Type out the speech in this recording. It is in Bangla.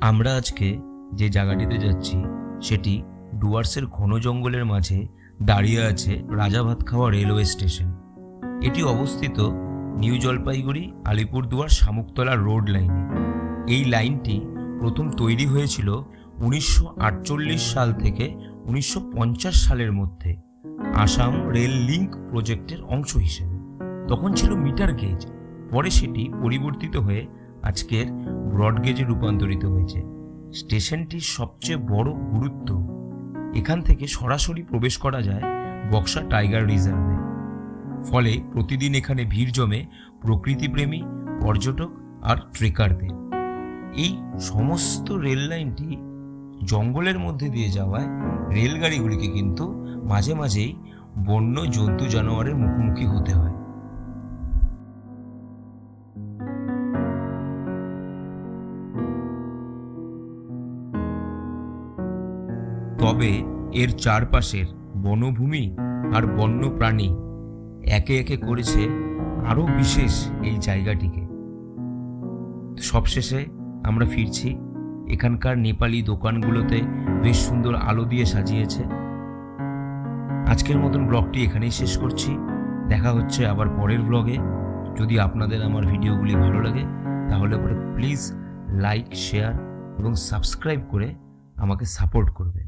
আমরা আজকে যে জায়গাটিতে যাচ্ছি, সেটি ডুয়ার্সের ঘন জঙ্গলের মাঝে দাঁড়িয়ে আছে রাজা ভাতখাওয়া রেলওয়ে স্টেশন। এটি অবস্থিত নিউ জলপাইগুড়ি আলিপুরদুয়ার শামুকতলা রোড লাইনে। এই লাইনটি প্রথম তৈরি হয়েছিল উনিশশো আটচল্লিশ সাল থেকে উনিশশো পঞ্চাশ সালের মধ্যে, আসাম রেল লিঙ্ক প্রজেক্টের অংশ হিসেবে। তখন ছিল মিটার গেজ, পরে সেটি পরিবর্তিত হয়ে আজকের ব্রডগেজে রূপান্তরিত হয়েছে। স্টেশনটির সবচেয়ে বড় গুরুত্ব, এখান থেকে সরাসরি প্রবেশ করা যায় বক্সা টাইগার রিজার্ভে। ফলে প্রতিদিন এখানে ভিড় জমে প্রকৃতিপ্রেমী, পর্যটক আর ট্রেকারদের। এই সমস্ত রেল লাইনটি জঙ্গলের মধ্যে দিয়ে যাওয়ায় রেলগাড়িগুলিকে কিন্তু মাঝে মাঝেই বন্য জন্তু জানোয়ারের মুখোমুখি হতে হয়। তবে এর চারপাশের বনভূমি আর বন্য প্রাণী একে একে করেছে আরও বিশেষ এই জায়গাটিকে। সবশেষে আমরা ফিরছি। এখানকার নেপালি দোকানগুলোতে বেশ সুন্দর আলো দিয়ে সাজিয়েছে। আজকের মতন ব্লগটি এখানেই শেষ করছি। দেখা হচ্ছে আবার পরের ব্লগে। যদি আপনাদের আমার ভিডিওগুলি ভালো লাগে, তাহলে পরে প্লিজ লাইক, শেয়ার এবং সাবস্ক্রাইব করে আমাকে সাপোর্ট করবেন।